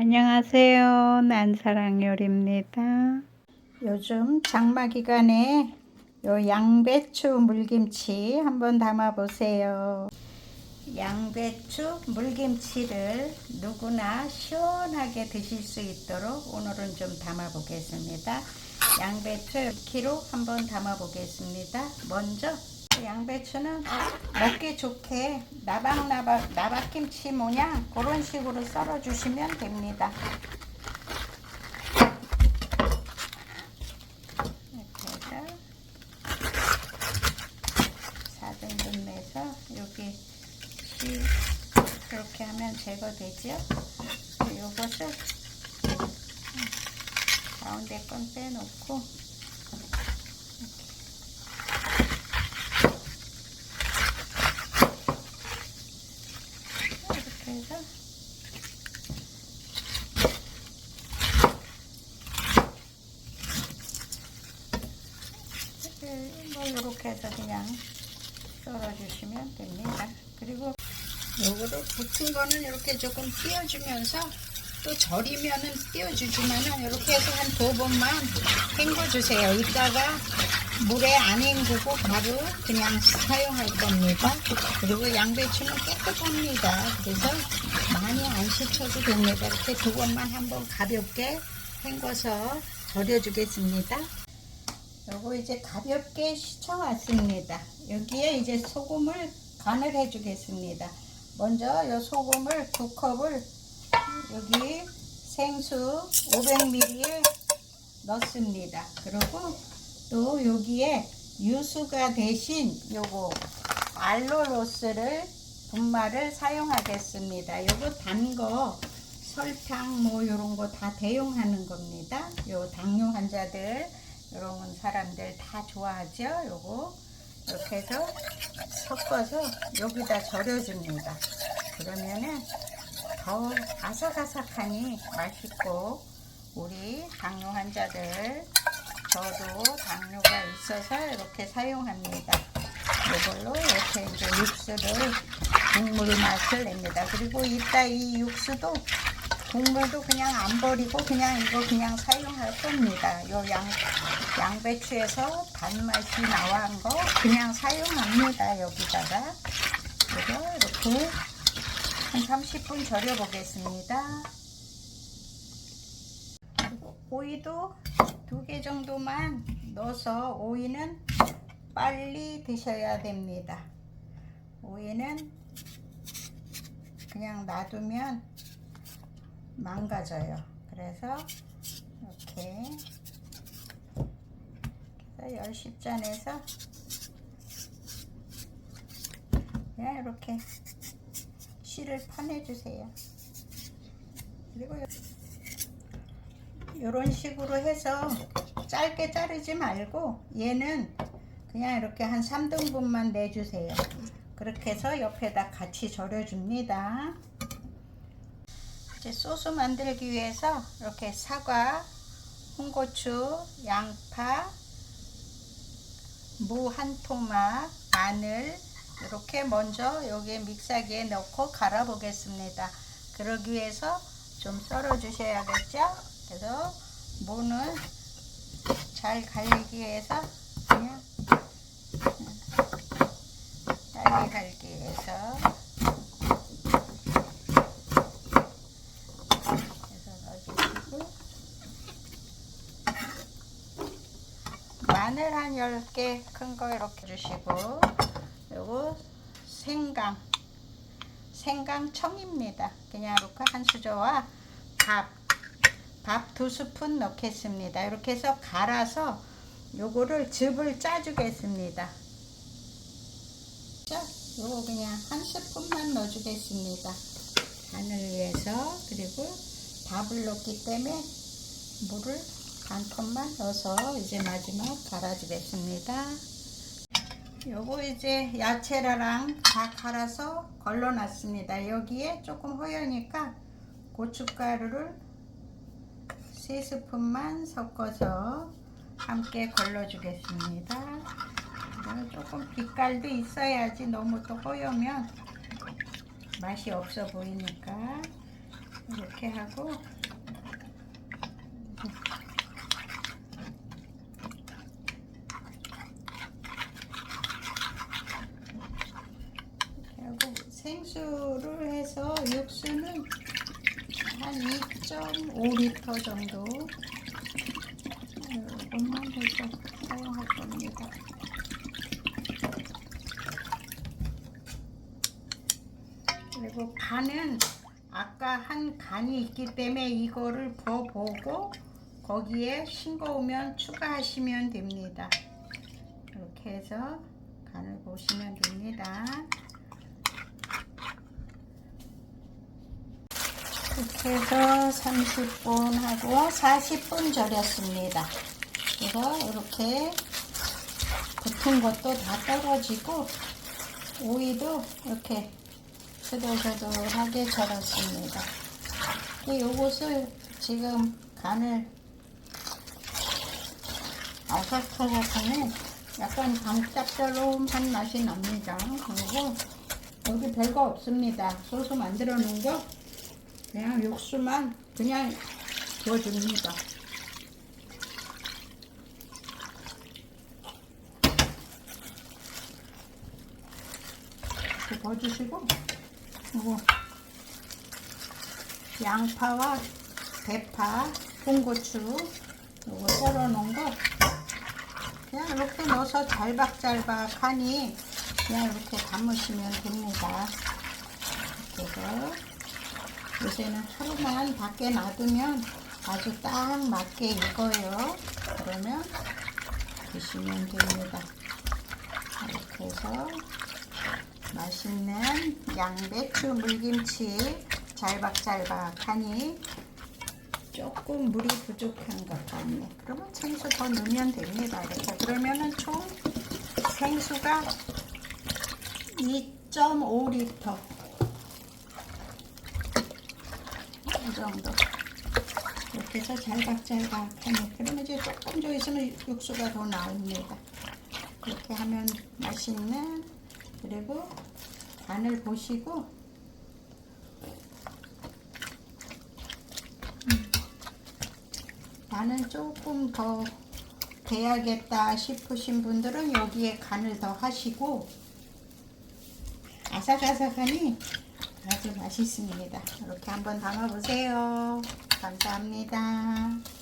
안녕하세요. 난사랑요리입니다. 요즘 장마 기간에 요 양배추 물김치 한번 담아 보세요. 양배추 물김치를 누구나 시원하게 드실 수 있도록 오늘은 좀 담아 보겠습니다. 양배추 1kg 한번 담아 보겠습니다. 먼저 양배추는 먹기 좋게 나박나박 나박김치 모양 그런 식으로 썰어 주시면 됩니다. 이렇게 4등분 내서 여기 씨 그렇게 하면 제거되죠. 요것을 가운데 건 빼놓고 이렇게 해서 뭐 이렇게 해서 그냥 썰어주시면 됩니다. 그리고 요거를 붙은 거는 이렇게 조금 띄워주면서 또 절이면은 띄워주지만은 이렇게 해서 한 두 번만 헹궈주세요. 이따가 물에 안 헹구고 바로 그냥 사용할 겁니다. 그리고 양배추는 깨끗합니다. 그래서 많이 안 씻혀도 됩니다. 이렇게 두 번만 한번 가볍게 헹궈서 절여주겠습니다. 요거 이제 가볍게 씻어왔습니다. 여기에 이제 소금을 간을 해주겠습니다. 먼저 요 소금을 두 컵을 여기 생수 500ml에 넣습니다. 그리고 또 여기에 유수가 대신 요거 알로로스를 분말을 사용하겠습니다. 요거 단 거 설탕 뭐 요런 거 다 대용하는 겁니다. 요 당뇨 환자들 이런 사람들 다 좋아하죠. 요거 이렇게 해서 섞어서 여기다 절여줍니다. 그러면은 더 아삭아삭하니 맛있고 우리 당뇨 환자들 저도 당뇨가 있어서 이렇게 사용합니다. 이걸로 이렇게 이제 육수를 국물 맛을 냅니다. 그리고 이따 이 육수도 국물도 그냥 안 버리고 그냥 이거 그냥 사용할 겁니다. 요 양, 양배추에서 단맛이 나와한 거 그냥 사용합니다. 여기다가. 그래서 이렇게 한 30분 절여 보겠습니다. 오이도 두 개 정도만 넣어서 오이는 빨리 드셔야 됩니다. 오이는 그냥 놔두면 망가져요. 그래서 이렇게 열 10잔에서 그냥 이렇게 씨를 파내주세요. 그리고 이런 식으로 해서 짧게 자르지 말고 얘는 그냥 이렇게 한 3등분만 내주세요. 그렇게 해서 옆에다 같이 절여줍니다. 이제 소스 만들기 위해서 이렇게 사과, 홍고추, 양파, 무 한 토막, 마늘 이렇게 먼저 여기에 믹서기에 넣고 갈아 보겠습니다. 그러기 위해서 좀 썰어 주셔야겠죠? 그래서 무는 잘 갈리기 위해서 그냥 빨리 갈기 위해서 넣어주시고 마늘 한 10개 큰 거 이렇게 주시고 요거 생강. 생강청입니다. 그냥 이렇게 한 수저와 밥. 밥 두 스푼 넣겠습니다. 이렇게 해서 갈아서 요거를 즙을 짜 주겠습니다. 자, 요거 그냥 한 스푼만 넣어 주겠습니다. 간을 위해서. 그리고 밥을 넣기 때문에 물을 반 컵만 넣어서 이제 마지막 갈아주겠습니다. 요거 이제 야채랑 다 갈아서 걸러놨습니다. 여기에 조금 허여니까 고춧가루를 3스푼만 섞어서 함께 걸러주겠습니다. 조금 빛깔도 있어야지 너무 또 허여면 맛이 없어 보이니까 이렇게 하고 이렇게 하고 생수를 해서 육수는 한 2.5리터 정도 이것만 해서 사용할 겁니다. 그리고 간은 아까 한 간이 있기 때문에 이거를 버보고 거기에 싱거우면 추가하시면 됩니다. 이렇게 해서 간을 보시면 됩니다. 이렇게 해서 30분 하고 40분 절였습니다. 그래서 이렇게 붙은 것도 다 떨어지고 오이도 이렇게 스들스들하게 절었습니다. 이것을 지금 간을 아삭아삭하면 약간 강짭조름한 맛이 납니다. 그리고 여기 별거 없습니다. 소스 만들어 놓은 거 그냥 육수만 그냥 부어줍니다. 이렇게 부어주시고 그리고 양파와 대파, 홍고추 이거 썰어 놓은 거 그냥 이렇게 넣어서 잘박잘박하니 그냥 이렇게 담으시면 됩니다. 그래서 요새는 하루만 밖에 놔두면 아주 딱 맞게 익어요. 그러면 드시면 됩니다. 이렇게 해서 맛있는 양배추 물김치 잘박잘박하니 조금 물이 부족한 것 같네. 그러면 생수 더 넣으면 됩니다. 이렇게 그러면은 총 생수가 2.5리터 이 정도. 이렇게 해서 잘박잘박하니 그러면 이제 조금 더 있으면 육수가 더 나옵니다. 이렇게 하면 맛있는 그리고 간을 보시고 음, 나는 조금 더 돼야겠다 싶으신 분들은 여기에 간을 더 하시고 아삭아삭하니 아주 맛있습니다. 이렇게 한번 담아보세요. 감사합니다.